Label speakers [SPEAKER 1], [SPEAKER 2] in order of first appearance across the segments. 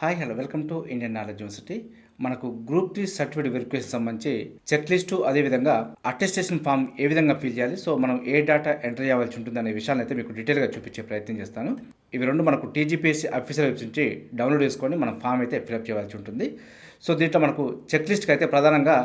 [SPEAKER 1] hi hello welcome to Indian knowledge university మనకు group three certificate verification సంబంధించి check list అదేవిధంగా attestation form ఏ విధంగా ఫిల్ చేయాలి సో మనం ఏ డేటా ఎంటర్ చేయవలసి ఉంటుంది అనే విషయాన్ని అయితే మీకు డీటెయిల్గా చూపించే ప్రయత్నం చేస్తాను ఇవి రెండు మనకు టీజీపీఎస్సీ అఫీషియల్ వెబ్సైట్ నుంచి డౌన్లోడ్ చేసుకొని మనం ఫామ్ అయితే ఫిలప్ చేయవలసి ఉంటుంది సో దీంట్లో మనకు చెక్ లిస్ట్కి అయితే ప్రధానంగా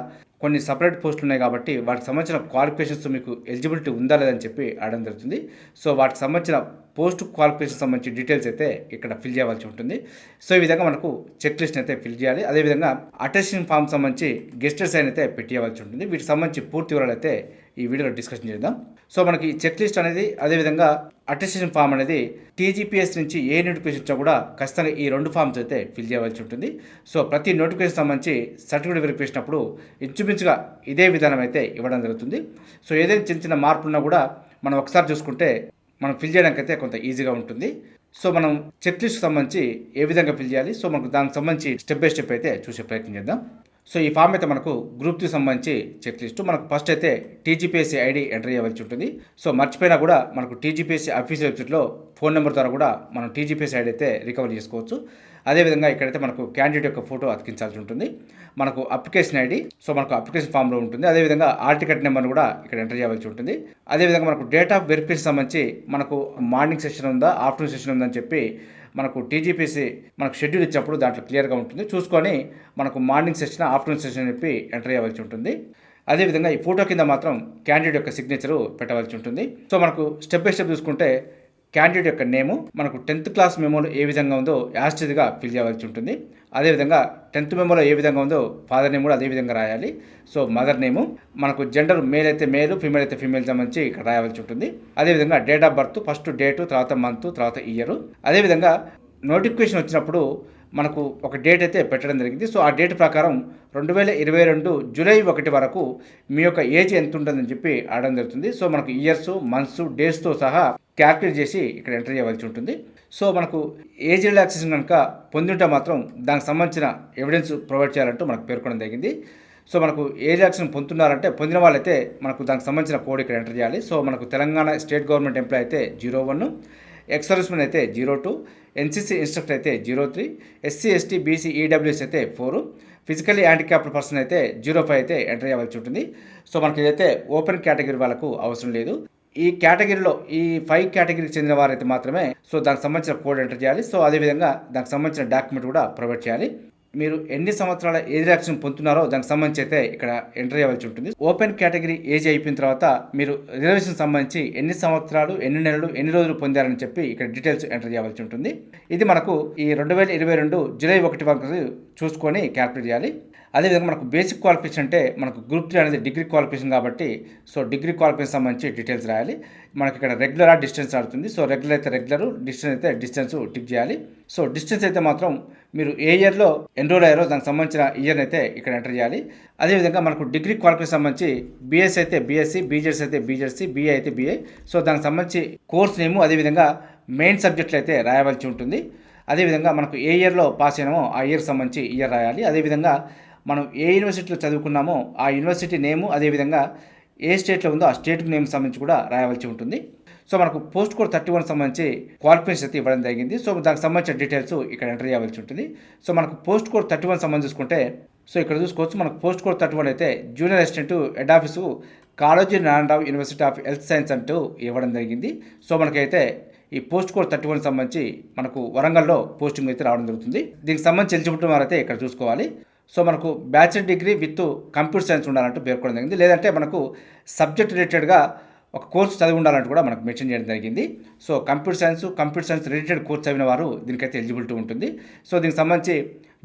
[SPEAKER 1] కొన్ని సపరేట్ పోస్టులు ఉన్నాయి కాబట్టి వాటికి సంబంధించిన క్వాలిఫికేషన్స్ మీకు ఎలిజిబిలిటీ ఉందా లేదని చెప్పి అడగడం జరుగుతుంది సో వాటికి సంబంధించిన పోస్ట్ క్వాలిఫికేషన్ సంబంధించి డీటెయిల్స్ అయితే ఇక్కడ ఫిల్ చేయవలసి ఉంటుంది సో ఈ విధంగా మనకు చెక్ లిస్ట్ని అయితే ఫిల్ చేయాలి అదేవిధంగా అటెస్టింగ్ ఫామ్ సంబంధించి గెస్ట్ సైన్ అయితే పెట్టేయవలసి ఉంటుంది వీటికి సంబంధించి పూర్తి వివరాలు అయితే ఈ వీడియోలో డిస్కషన్ చేద్దాం సో మనకి చెక్ లిస్ట్ అనేది అదేవిధంగా అటెస్టేషన్ ఫామ్ అనేది టీజీపీఎస్ నుంచి ఏ నోటిఫికేషన్ ఇచ్చినా కూడా ఖచ్చితంగా ఈ రెండు ఫామ్స్ అయితే ఫిల్ చేయవలసి ఉంటుంది సో ప్రతి నోటిఫికేషన్ సంబంధించి సర్టిఫికేట్ వెరిఫికేషన్ అప్పుడు ఇంచుమించుగా ఇదే విధానం అయితే ఇవ్వడం జరుగుతుంది సో ఏదైనా చిన్న చిన్న మార్పులున్నా కూడా మనం ఒకసారి చూసుకుంటే మనం ఫిల్ చేయడానికైతే కొంత ఈజీగా ఉంటుంది సో మనం చెక్ లిస్ట్ సంబంధించి ఏ విధంగా ఫిల్ చేయాలి సో మనకు దానికి సంబంధించి స్టెప్ బై స్టెప్ అయితే చూసే ప్రయత్నం చేద్దాం సో ఈ ఫామ్ అయితే మనకు గ్రూప్కి సంబంధించి చెక్ లిస్టు మనకు ఫస్ట్ అయితే టీజీపీఎస్సీ ఐడి ఎంటర్ చేయవలసి ఉంటుంది సో మర్చిపోయినా కూడా మనకు టీజీపీఎస్సీ ఆఫీస్ వెబ్సైట్లో ఫోన్ నెంబర్ ద్వారా కూడా మనం టీజీపీఎస్సీ ఐడి అయితే రికవర్ చేసుకోవచ్చు అదేవిధంగా ఇక్కడైతే మనకు క్యాండిడేట్ యొక్క ఫోటో అతికించాల్సి ఉంటుంది మనకు అప్లికేషన్ ఐడి సో మనకు అప్లికేషన్ ఫామ్లో ఉంటుంది అదేవిధంగా ఆల్ టికెట్ నెంబర్ కూడా ఇక్కడ ఎంటర్ చేయవలసి ఉంటుంది అదేవిధంగా మనకు డేట్ ఆఫ్ వెరిఫికేషన్ సంబంధించి మనకు మార్నింగ్ సెషన్ ఉందా ఆఫ్టర్నూన్ సెషన్ ఉందని చెప్పి మనకు టీజీపీసీ మనకు షెడ్యూల్ ఇచ్చినప్పుడు దాంట్లో క్లియర్గా ఉంటుంది చూసుకొని మనకు మార్నింగ్ సెషన్ ఆఫ్టర్నూన్ సెషన్ చెప్పి ఎంటర్ అయ్యవలసి ఉంటుంది అదేవిధంగా ఈ ఫోటో కింద మాత్రం క్యాండిడేట్ యొక్క సిగ్నేచరు పెట్టవలసి ఉంటుంది సో మనకు స్టెప్ బై స్టెప్ చూసుకుంటే క్యాండిడేట్ యొక్క నేము మనకు టెన్త్ క్లాస్ మెమోలో ఏ విధంగా ఉందో యాస్టేజ్గా ఫిల్ చేయవలసి ఉంటుంది అదేవిధంగా టెన్త్ మెమోలో ఏ విధంగా ఉందో ఫాదర్ నేమ్ కూడా అదే విధంగా రాయాలి సో మదర్ నేము మనకు జెండర్ మేల్ అయితే మేలు ఫీమేల్ అయితే ఫీమేల్ సంబంధించి ఇక్కడ రాయవలసి ఉంటుంది అదేవిధంగా date of birth first date తర్వాత మంత్ తర్వాత ఇయర్ అదేవిధంగా నోటిఫికేషన్ వచ్చినప్పుడు మనకు ఒక డేట్ అయితే పెట్టడం జరిగింది సో ఆ డేట్ ప్రకారం రెండు వేల ఇరవై రెండు జూలై ఒకటి వరకు మీ యొక్క ఏజ్ ఎంత ఉంటుందని చెప్పి ఆడడం జరుగుతుంది సో మనకు ఇయర్స్ మంత్స్ డేస్తో సహా క్యాల్కులేట్ చేసి ఇక్కడ ఎంటర్ చేయవలసి ఉంటుంది సో మనకు ఏజ్ రిలాక్సేషన్ కనుక పొందింటే మాత్రం దానికి సంబంధించిన ఎవిడెన్స్ ప్రొవైడ్ చేయాలంటూ మనకు పేర్కొనడం జరిగింది సో మనకు ఏ రిలాక్సేషన్ పొందుతున్నారంటే పొందిన వాళ్ళైతే మనకు దానికి సంబంధించిన కోడ్ ఇక్కడ ఎంటర్ చేయాలి సో మనకు తెలంగాణ స్టేట్ గవర్నమెంట్ ఎంప్లాయ్ అయితే జీరో వన్ ఎక్స్ సర్వీస్మెన్ అయితే జీరో టూ ఎన్సీసీ ఇన్స్ట్రక్టర్ అయితే zero three SC ST BC EWS అయితే ఫోర్ ఫిజికల్లీ హ్యాండిక్యాప్డ్ పర్సన్ అయితే జీరో ఫైవ్ అయితే ఎంటర్ అయ్యవలసి ఉంటుంది సో మనకి అయితే ఓపెన్ కేటగిరీ వాళ్ళకు అవసరం లేదు ఈ కేటగిరీలో ఈ ఫైవ్ కేటగిరీకి చెందిన వారైతే మాత్రమే సో దానికి సంబంధించిన కోడ్ ఎంటర్ చేయాలి సో అదేవిధంగా దానికి సంబంధించిన డాక్యుమెంట్ కూడా ప్రొవైడ్ చేయాలి మీరు ఎన్ని సంవత్సరాల ఏజ్ రిలాక్సేషన్ పొందుతున్నారో దానికి సంబంధించి అయితే ఇక్కడ ఎంటర్ అయ్యవలసి ఉంటుంది ఓపెన్ కేటగిరీ ఏజ్ అయిపోయిన తర్వాత మీరు రిజర్వేషన్ సంబంధించి ఎన్ని సంవత్సరాలు ఎన్ని నెలలు ఎన్ని రోజులు పొందారని చెప్పి ఇక్కడ డీటెయిల్స్ ఎంటర్ చేయవలసి ఉంటుంది ఇది మనకు ఈ రెండు వేల ఇరవై రెండు జూలై ఒకటి వరకు చూసుకొని క్యాల్కులేట్ చేయాలి అదేవిధంగా మనకు బేసిక్ క్వాలిఫికేషన్ అంటే మనకు గ్రూప్ త్రీ అనేది డిగ్రీ క్వాలిఫికేషన్ కాబట్టి సో డిగ్రీ క్వాలిఫికేషన్ సంబంధించి డీటెయిల్స్ రాయాలి మనకి ఇక్కడ రెగ్యులర్ డిస్టెన్స్ ఆడుతుంది సో రెగ్యులర్ అయితే రెగ్యులర్ డిస్టెన్స్ అయితే డిస్టెన్స్ టిక్ చేయాలి సో డిస్టెన్స్ అయితే మాత్రం మీరు ఏ ఇయర్లో ఎన్రోల్ అయ్యారో దానికి సంబంధించిన ఇయర్ని అయితే ఇక్కడ ఎంటర్ చేయాలి అదేవిధంగా మనకు డిగ్రీ క్వాలిఫికేషన్ సంబంధించి బీఎస్ అయితే బీఎస్సీ బీజెడ్స్ అయితే బీజెడ్సీ బీఏ అయితే బీఏ సో దానికి సంబంధించి కోర్స్ నేము అదేవిధంగా మెయిన్ సబ్జెక్టులు అయితే రాయవలసి ఉంటుంది అదేవిధంగా మనకు ఏ ఇయర్లో పాస్ అయినామో ఆ ఇయర్ సంబంధించి ఇయర్ రాయాలి అదేవిధంగా మనం ఏ యూనివర్సిటీలో చదువుకున్నామో ఆ యూనివర్సిటీ నేము అదేవిధంగా ఏ స్టేట్లో ఉందో ఆ స్టేట్ నేమ్ సంబంధించి కూడా రాయవలసి ఉంటుంది సో మనకు పోస్ట్ కోడ్ థర్టీ వన్ సంబంధించి క్వాలిఫికేషన్ అయితే ఇవ్వడం జరిగింది సో దానికి సంబంధించిన డీటెయిల్స్ ఇక్కడ ఎంటర్ చేయవలసి ఉంటుంది సో మనకు పోస్ట్ కోడ్ థర్టీ వన్ సంబంధించి చూసుకుంటే సో ఇక్కడ చూసుకోవచ్చు మనకు పోస్ట్ కోడ్ థర్టీ వన్ అయితే junior assistant head office Kaloji Narayana Rao university of health science అంటూ ఇవ్వడం జరిగింది సో మనకైతే ఈ పోస్ట్ కోడ్ థర్టీ వన్ సంబంధించి మనకు వరంగల్లో పోస్టింగ్ అయితే రావడం జరుగుతుంది దీనికి సంబంధించి ఎలిజిబిలిటీ అయితే ఇక్కడ చూసుకోవాలి సో మనకు bachelor degree with computer science ఉండాలంటూ పేర్కొనడం జరిగింది లేదంటే మనకు సబ్జెక్ట్ రిలేటెడ్గా ఒక కోర్స్ చదివి ఉండాలంటే కూడా మనకు మెన్షన్ చేయడం జరిగింది so computer science computer science related course చదివిన వారు దీనికైతే ఎలిజిబిలిటీ ఉంటుంది సో దీనికి సంబంధించి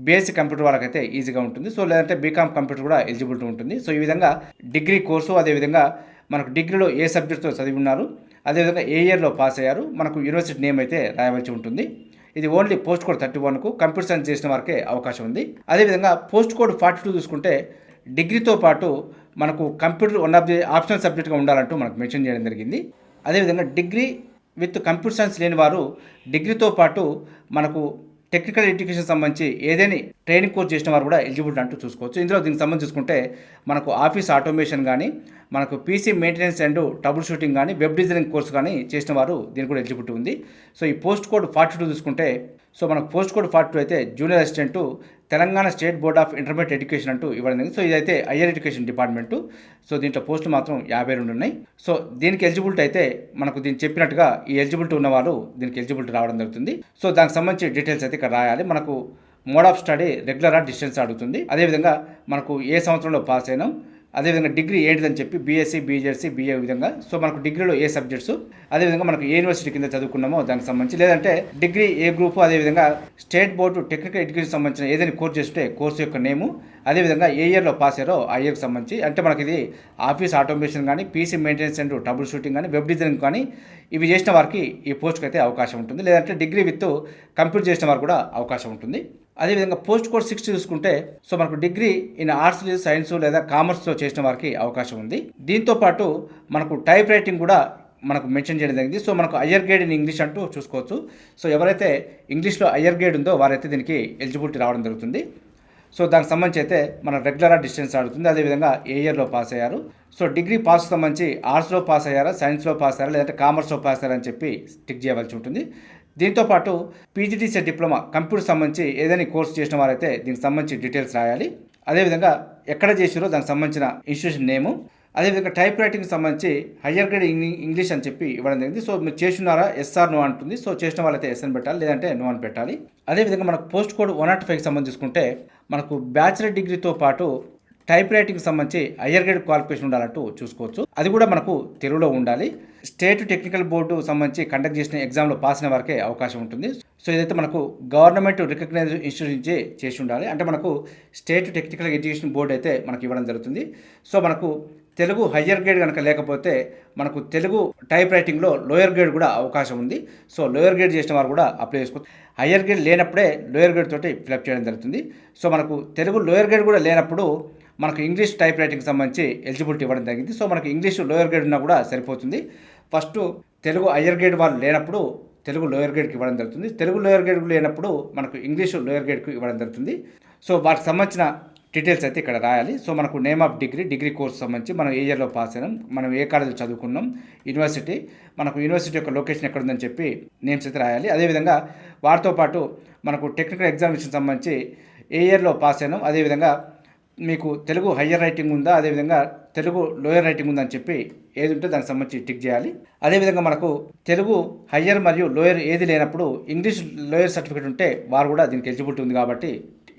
[SPEAKER 1] బేసిక్ కంప్యూటర్ వాళ్ళకైతే ఈజీగా ఉంటుంది సో లేదంటే బీకామ్ కంప్యూటర్ కూడా ఎలిజిబిలిటీ ఉంటుంది సో ఈ విధంగా డిగ్రీ కోర్సు అదేవిధంగా మనకు డిగ్రీలో ఏ సబ్జెక్ట్తో చదివి ఉన్నారు అదేవిధంగా ఏ ఇయర్లో పాస్ అయ్యారు మనకు యూనివర్సిటీ నేమ్ అయితే రాయవలసి ఉంటుంది ఇది ఓన్లీ పోస్ట్ కోడ్ థర్టీ వన్కు కంప్యూటర్ సైన్స్ చేసిన వారికే అవకాశం ఉంది అదేవిధంగా పోస్ట్ కోడ్ ఫార్టీ టూ చూసుకుంటే డిగ్రీతో పాటు మనకు computer one of the optional సబ్జెక్ట్గా ఉండాలంటూ మనకు మెన్షన్ చేయడం జరిగింది అదేవిధంగా డిగ్రీ విత్ కంప్యూటర్ సైన్స్ లేని వారు డిగ్రీతో పాటు మనకు టెక్నికల్ ఎడ్యుకేషన్ సంబంధించి ఏదైనా ట్రైనింగ్ కోర్స్ చేసిన వారు కూడా ఎలిజిబుల్ అంటూ చూసుకోవచ్చు ఇందులో దీనికి సంబంధించి చూసుకుంటే మనకు ఆఫీస్ ఆటోమేషన్ కానీ మనకు PC maintenance and troubleshooting కానీ వెబ్ డిజైనింగ్ కోర్స్ కానీ చేసిన వారు దీనికి కూడా ఎలిజిబిలిటీ ఉంది సో ఈ పోస్ట్ కోడ్ ఫార్టీ టూ చూసుకుంటే సో మనకు పోస్ట్ కోడ్ ఫార్టీ టూ అయితే junior assistant Telangana state board of intermediate education అంటూ ఇవ్వడం జరిగింది సో ఇదైతే హయ్యర్ ఎడ్యుకేషన్ డిపార్ట్మెంటు సో దీంట్లో పోస్టులు మాత్రం యాభై రెండు ఉన్నాయి సో దీనికి ఎలిజిబిలిటీ అయితే మనకు దీన్ని చెప్పినట్టుగా ఈ ఎలిజిబిలిటీ ఉన్న వాళ్ళు దీనికి ఎలిజిబిలిటీ రావడం జరుగుతుంది సో దానికి సంబంధించి డీటెయిల్స్ అయితే ఇక్కడ రాయాలి మనకు mode of study regular distance అడుగుతుంది అదేవిధంగా మనకు ఏ సంవత్సరంలో పాస్ అయినాం అదేవిధంగా డిగ్రీ ఏంటిదని చెప్పి బీఎస్సీ బీజెడ్సీ బీఏ విధంగా సో మనకు డిగ్రీలో ఏ సబ్జెక్ట్స్ అదేవిధంగా మనకు ఏ యూనివర్సిటీ కింద చదువుకున్నామో దానికి సంబంధించి లేదంటే డిగ్రీ ఏ గ్రూప్ అదేవిధంగా స్టేట్ బోర్డు టెక్నికల్ ఎడ్యుకేషన్ సంబంధించిన ఏదైనా కోర్స్ చేస్తే కోర్సు యొక్క నేము అదేవిధంగా ఏ ఇయర్లో పాస్ అయ్యారో ఆ ఇయర్కి సంబంధించి అంటే మనకి ఇది ఆఫీస్ ఆటోమేషన్ కానీ PC maintenance and troubleshooting కానీ వెబ్ డిజైనింగ్ కానీ ఇవి చేసిన వారికి ఈ పోస్ట్కి అయితే అవకాశం ఉంటుంది లేదంటే డిగ్రీ విత్ కంప్లీట్ చేసిన వారు కూడా అవకాశం ఉంటుంది అదేవిధంగా పోస్ట్ కోర్స్ సిక్స్ చూసుకుంటే సో మనకు డిగ్రీ ఇన్ ఆర్ట్స్ సైన్స్ లేదా కామర్స్లో చేసిన వారికి అవకాశం ఉంది దీంతో పాటు మనకు టైప్ రైటింగ్ కూడా మనకు మెన్షన్ చేయడం జరిగింది సో మనకు హయ్యర్ గ్రేడ్ ఇన్ ఇంగ్లీష్ అంటూ చూసుకోవచ్చు సో ఎవరైతే ఇంగ్లీష్లో హయ్యర్ గ్రేడ్ ఉందో వారైతే దీనికి ఎలిజిబిలిటీ రావడం జరుగుతుంది సో దానికి సంబంధించి అయితే మన రెగ్యులర్ డిస్టెన్స్ ఆడుతుంది అదేవిధంగా ఏ ఇయర్లో పాస్ అయ్యారు సో డిగ్రీ పాస్ సంబంధించి ఆర్ట్స్లో పాస్ అయ్యారా సైన్స్లో పాస్ అయ్యారా లేదంటే కామర్స్లో పాస్ అయ్యారా అని చెప్పి టిక్ చేయవలసి ఉంటుంది దీంతోపాటు పీజీటీసీ డిప్లొమా కంప్యూటర్ సంబంధించి ఏదైనా కోర్సు చేసిన వారైతే దీనికి సంబంధించి డీటెయిల్స్ రాయాలి అదేవిధంగా ఎక్కడ చేసిరో దానికి సంబంధించిన ఇన్స్టిట్యూషన్ నేము అదేవిధంగా టైప్ రైటింగ్ సంబంధించి హయ్యర్ గ్రేడ్ ఇంగ్లీష్ అని చెప్పి ఇవ్వడం జరిగింది సో మీరు చేసినారా ఎస్ఆర్ నో అంటుంది సో చేసిన వాళ్ళైతే ఎస్ఎన్ పెట్టాలి లేదంటే నో అని పెట్టాలి అదేవిధంగా మనకు పోస్ట్ కోడ్ వన్ నాట్ ఫైవ్కి సంబంధించి చూసుకుంటే మనకు బ్యాచిలర్ డిగ్రీతో పాటు టైప్ రైటింగ్ సంబంధించి హయ్యర్ గ్రేడ్ క్వాలిఫికేషన్ ఉండాలంటూ చూసుకోవచ్చు అది కూడా మనకు తెలుగులో ఉండాలి స్టేట్ టెక్నికల్ బోర్డు సంబంధించి కండక్ట్ చేసిన ఎగ్జామ్లో పాస్ అయిన వారికే అవకాశం ఉంటుంది సో ఇదైతే మనకు గవర్నమెంట్ రికగ్నైజ్ ఇన్స్టిట్యూట్ నుంచి చేసి ఉండాలి అంటే మనకు స్టేట్ టెక్నికల్ ఎడ్యుకేషన్ బోర్డు అయితే మనకు ఇవ్వడం జరుగుతుంది సో మనకు తెలుగు హయ్యర్ గ్రేడ్ కనుక లేకపోతే మనకు తెలుగు టైప్ రైటింగ్లో లోయర్ గ్రేడ్ కూడా అవకాశం ఉంది సో లోయర్ గ్రేడ్ చేసిన వారు కూడా అప్లై చేసుకోవచ్చు హయ్యర్ గ్రేడ్ లేనప్పుడే లోయర్ గ్రేడ్ తోటి ఫిలప్ చేయడం జరుగుతుంది సో మనకు తెలుగు లోయర్ గ్రేడ్ కూడా లేనప్పుడు మనకు ఇంగ్లీష్ టైప్ రైటింగ్కి సంబంధించి ఎలిజిబిలిటీ ఇవ్వడం జరిగింది సో మనకు ఇంగ్లీష్ లోయర్ గ్రేడ్ ఉన్నా కూడా సరిపోతుంది ఫస్ట్ తెలుగు హయ్యర్ గ్రేడ్ వాళ్ళు లేనప్పుడు తెలుగు లోయర్ గ్రేడ్కి ఇవ్వడం జరుగుతుంది తెలుగు లోయర్ గ్రేడ్ లేనప్పుడు మనకు ఇంగ్లీష్ లోయర్ గ్రేడ్కి ఇవ్వడం జరుగుతుంది సో వాటికి సంబంధించిన డీటెయిల్స్ అయితే ఇక్కడ రాయాలి సో మనకు name of degree degree course సంబంధించి మనం ఏ ఇయర్లో పాస్ అయినాం మనం ఏ కాలేజీలో చదువుకున్నాం యూనివర్సిటీ మనకు యూనివర్సిటీ యొక్క లొకేషన్ ఎక్కడ ఉందని చెప్పి నేమ్స్ అయితే రాయాలి అదేవిధంగా వారితో పాటు మనకు టెక్నికల్ ఎగ్జామినేషన్ సంబంధించి ఏ ఇయర్లో పాస్ అయినాం అదేవిధంగా మీకు తెలుగు హయ్యర్ రైటింగ్ ఉందా అదేవిధంగా తెలుగు లోయర్ రైటింగ్ ఉందని చెప్పి ఏది ఉంటే దానికి సంబంధించి టిక్ చేయాలి అదేవిధంగా మనకు తెలుగు హయ్యర్ మరియు లోయర్ ఏది లేనప్పుడు ఇంగ్లీష్ లోయర్ సర్టిఫికేట్ ఉంటే వారు కూడా దీనికి ఎలిజిబిలిటీ ఉంది కాబట్టి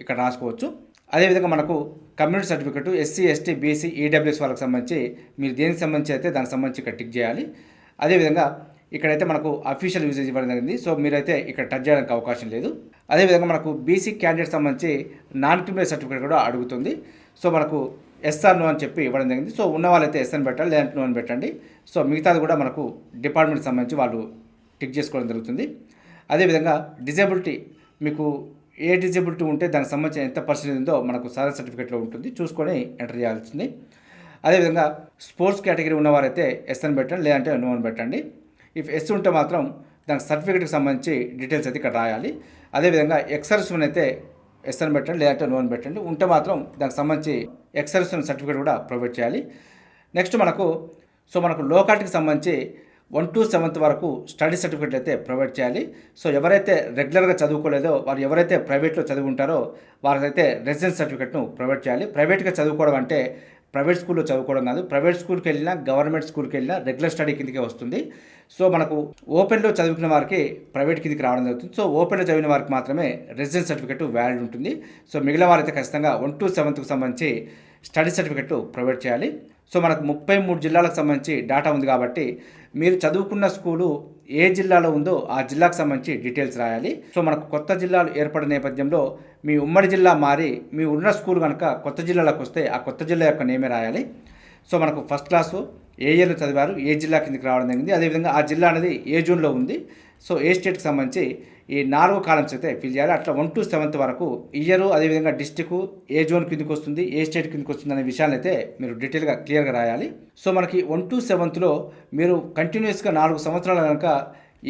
[SPEAKER 1] ఇక్కడ రాసుకోవచ్చు అదేవిధంగా మనకు community certificate SC ST BC EWS వాళ్ళకి సంబంధించి మీరు దేనికి సంబంధించి అయితే దానికి సంబంధించి ఇక్కడ టిక్ చేయాలి అదేవిధంగా ఇక్కడైతే మనకు అఫీషియల్ యూసేజ్ ఇవ్వడం జరిగింది సో మీరైతే ఇక్కడ టచ్ చేయడానికి అవకాశం లేదు అదేవిధంగా మనకు బీసీ క్యాండిడేట్ సంబంధించి నాన్ క్రిమినల్ సర్టిఫికేట్ కూడా అడుగుతుంది సో మనకు ఎస్ఆర్ నో అని చెప్పి ఇవ్వడం జరిగింది సో ఉన్న వాళ్ళైతే ఎస్ఎన్ పెట్టాలి లేదంటే నో అని పెట్టండి సో మిగతాది కూడా మనకు డిపార్ట్మెంట్ సంబంధించి వాళ్ళు టిక్ చేసుకోవడం జరుగుతుంది అదేవిధంగా డిజేబిలిటీ మీకు ఏ డిజేబిలిటీ ఉంటే దానికి సంబంధించిన ఎంత పర్సెంటేజ్ ఉందో మనకు సాధన సర్టిఫికేట్లో ఉంటుంది చూసుకొని ఎంటర్ చేయాల్సింది అదేవిధంగా స్పోర్ట్స్ కేటగిరీ ఉన్నవారైతే ఎస్ఎన్ పెట్టండి లేదంటే నో అని పెట్టండి ఇఫ్ ఎస్ ఉంటే మాత్రం దానికి సర్టిఫికేట్కి సంబంధించి డీటెయిల్స్ అయితే ఇక్కడ రాయాలి అదేవిధంగా ఎక్సర్సూన్ అయితే ఎస్ అని పెట్టండి లేదంటే నోన్ పెట్టండి ఉంటే మాత్రం దానికి సంబంధించి ఎక్సర్సూన్ సర్టిఫికేట్ కూడా ప్రొవైడ్ చేయాలి నెక్స్ట్ మనకు సో మనకు లోకాటికి సంబంధించి వన్ టు సెవెంత్ వరకు స్టడీ సర్టిఫికేట్లు అయితే ప్రొవైడ్ చేయాలి సో ఎవరైతే రెగ్యులర్గా చదువుకోలేదో వారు ఎవరైతే ప్రైవేట్లో చదువుకుంటారో అయితే రెసిడెన్స్ సర్టిఫికేట్ను ప్రొవైడ్ చేయాలి ప్రైవేట్గా చదువుకోవడం అంటే ప్రైవేట్ స్కూల్లో చదువుకోవడం కాదు ప్రైవేట్ స్కూల్కి వెళ్ళినా గవర్నమెంట్ స్కూల్కి వెళ్ళినా రెగ్యులర్ స్టడీ కిందకే వస్తుంది సో మనకు ఓపెన్లో చదువుకున్న వారికి ప్రైవేట్ కిందకి రావడం జరుగుతుంది సో ఓపెన్లో చదివిన వారికి మాత్రమే రెసిడెన్స్ సర్టిఫికెట్ వ్యాలిడ్ ఉంటుంది సో మిగిలిన వారైతే ఖచ్చితంగా వన్ టు సెవెంత్కు సంబంధించి స్టడీ సర్టిఫికెట్ ప్రొవైడ్ చేయాలి సో మనకు ముప్పై మూడు జిల్లాలకు సంబంధించి డేటా ఉంది కాబట్టి మీరు చదువుకున్న స్కూలు ఏ జిల్లాలో ఉందో ఆ జిల్లాకు సంబంధించి డీటెయిల్స్ రాయాలి సో మనకు కొత్త జిల్లాలు ఏర్పడిన నేపథ్యంలో మీ ఉమ్మడి జిల్లా మారి మీ ఉన్న స్కూల్ కనుక కొత్త జిల్లాలకు వస్తే ఆ కొత్త జిల్లా యొక్క నేమే రాయాలి సో మనకు ఫస్ట్ క్లాసు ఏ ఇయర్లో చదివారు ఏ జిల్లా కిందకి రావడం జరిగింది అదేవిధంగా ఆ జిల్లా అనేది ఏ జూన్లో ఉంది సో ఏ స్టేట్కి సంబంధించి ఈ నాలుగు కాలమ్స్ అయితే ఫిల్ చేయాలి అట్లా వన్ టు సెవెంత్ వరకు ఇయర్ అదేవిధంగా డిస్టిక్ ఏ జోన్ కిందకి వస్తుంది ఏ స్టేట్ కిందకి వస్తుంది అనే విషయాన్ని అయితే మీరు డీటెయిల్గా క్లియర్గా రాయాలి సో మనకి వన్ టు సెవెంత్లో మీరు కంటిన్యూస్గా నాలుగు సంవత్సరాలు కనుక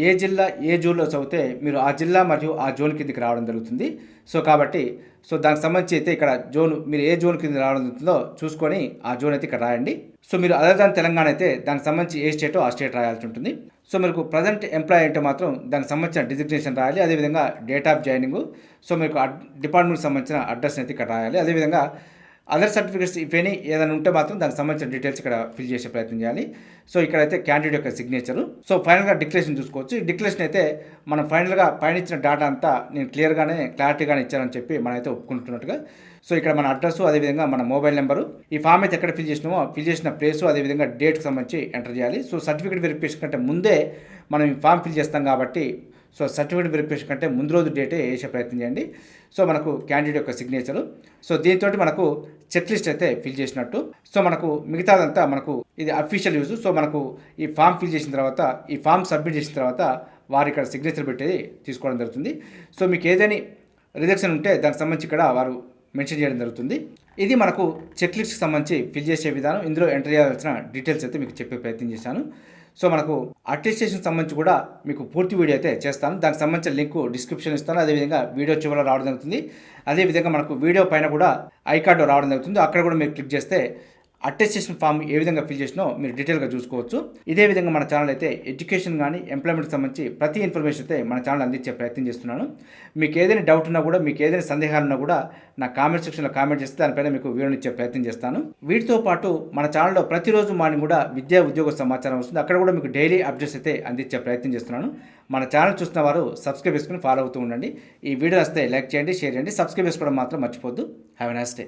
[SPEAKER 1] ఏ జిల్లా ఏ జోన్లో చదివితే మీరు ఆ జిల్లా మరియు ఆ జోన్ కిందకి రావడం జరుగుతుంది సో కాబట్టి సో దానికి సంబంధించి అయితే ఇక్కడ జోన్ మీరు ఏ జోన్ కింద రావడం జరుగుతుందో చూసుకొని ఆ జోన్ అయితే ఇక్కడ రాయండి సో మీరు అదర్ దాని తెలంగాణ అయితే దానికి సంబంధించి ఏ స్టేటో ఆ స్టేట్ రాయాల్సి ఉంటుంది సో మీకు ప్రజెంట్ ఎంప్లాయ్ అంటే మాత్రం దానికి సంబంధించిన డిజిగ్నేషన్ రాయాలి అదేవిధంగా డేట్ ఆఫ్ జాయినింగ్ సో మీకు డిపార్ట్మెంట్కి సంబంధించిన అడ్రస్ అయితే ఇక్కడ రాయాలి అదేవిధంగా అదర్ సర్టిఫికేట్స్ ఇఫ్ ఎనీ ఏదైనా ఉంటే మాత్రం దానికి సంబంధించిన డీటెయిల్స్ ఇక్కడ ఫిల్ చేసే ప్రయత్నం చేయాలి సో ఇక్కడైతే క్యాండిడేట్ యొక్క సిగ్నేచరు సో ఫైనల్గా డిక్లరేషన్ చూసుకోవచ్చు ఈ డిక్లరేషన్ అయితే మనం ఫైనల్గా పైన ఇచ్చిన డేటా అంతా నేను క్లియర్గానే క్లారిటీగానే ఇచ్చానని చెప్పి అయితే ఒప్పుకుంటున్నట్టుగా సో ఇక్కడ మన అడ్రస్ అదేవిధంగా మన మొబైల్ నెంబరు ఈ ఫామ్ అయితే ఎక్కడ ఫిల్ చేసినామో ఫిల్ చేసిన ప్లేసు అదేవిధంగా డేట్కి సంబంధించి ఎంటర్ చేయాలి సో సర్టిఫికేట్ వెరిఫికేషన్ కంటే ముందే మనం ఈ ఫామ్ ఫిల్ చేస్తాం కాబట్టి సో సర్టిఫికేట్ వెరిఫికేషన్ కంటే ముందు రోజు డేటే వేసే ప్రయత్నం చేయండి సో మనకు క్యాండిడేట్ యొక్క సిగ్నేచరు సో దీంతో మనకు చెక్ లిస్ట్ అయితే ఫిల్ చేసినట్టు సో మనకు మిగతాదంతా మనకు ఇది అఫీషియల్ యూజ్ సో మనకు ఈ ఫామ్ ఫిల్ చేసిన తర్వాత ఈ ఫామ్ సబ్మిట్ చేసిన తర్వాత వారు ఇక్కడ సిగ్నేచర్ పెట్టేది తీసుకోవడం జరుగుతుంది సో మీకు ఏదైనా రిజెక్షన్ ఉంటే దానికి సంబంధించి ఇక్కడ వారు మెన్షన్ చేయడం జరుగుతుంది ఇది మనకు చెక్ లిస్ట్కి సంబంధించి ఫిల్ చేసే విధానం ఇందులో ఎంటర్ చేయాల్సిన డీటెయిల్స్ అయితే మీకు చెప్పే ప్రయత్నం చేశాను సో మనకు అటెస్టేషన్ సంబంధించి కూడా మీకు పూర్తి వీడియో అయితే చేస్తాను దానికి సంబంధించిన లింక్ డిస్క్రిప్షన్ ఇస్తాను అదేవిధంగా వీడియో చివరిలో రావడం జరుగుతుంది అదేవిధంగా మనకు వీడియో పైన కూడా ఐ కార్డు రావడం జరుగుతుంది అక్కడ కూడా మీరు క్లిక్ చేస్తే అటెస్టేషన్ ఫామ్ ఏ విధంగా ఫిల్ చేసినో మీరు డీటెయిల్గా చూసుకోవచ్చు ఇదే విధంగా మన ఛానల్ అయితే ఎడ్యుకేషన్ కానీ ఎంప్లాయ్మెంట్కి సంబంధించి ప్రతి ఇన్ఫర్మేషన్ అయితే మన ఛానల్ అందించే ప్రయత్నం చేస్తున్నాను మీకు ఏదైనా డౌట్ ఉన్నా కూడా మీకు ఏదైనా సందేహాలు ఉన్నా కూడా నా కామెంట్ సెక్షన్లో కామెంట్ చేస్తే దానిపైన మీకు వీడియోని ఇచ్చే ప్రయత్నం చేస్తాను వీటితో పాటు మన ఛానల్లో ప్రతిరోజు మార్నింగ్ కూడా విద్యా ఉద్యోగ సమాచారం వస్తుంది అక్కడ కూడా మీకు డైలీ అప్డేట్స్ అయితే అందించే ప్రయత్నం చేస్తున్నాను మన ఛానల్ చూసిన వారు సబ్స్క్రైబ్ చేసుకుని ఫాలో అవుతూ ఉండండి ఈ వీడియో వస్తే లైక్ చేయండి షేర్ చేయండి సబ్స్క్రైబ్ చేసుకోవడం మాత్రం మర్చిపోద్దు హ్యావ్ ఎ నైస్ డే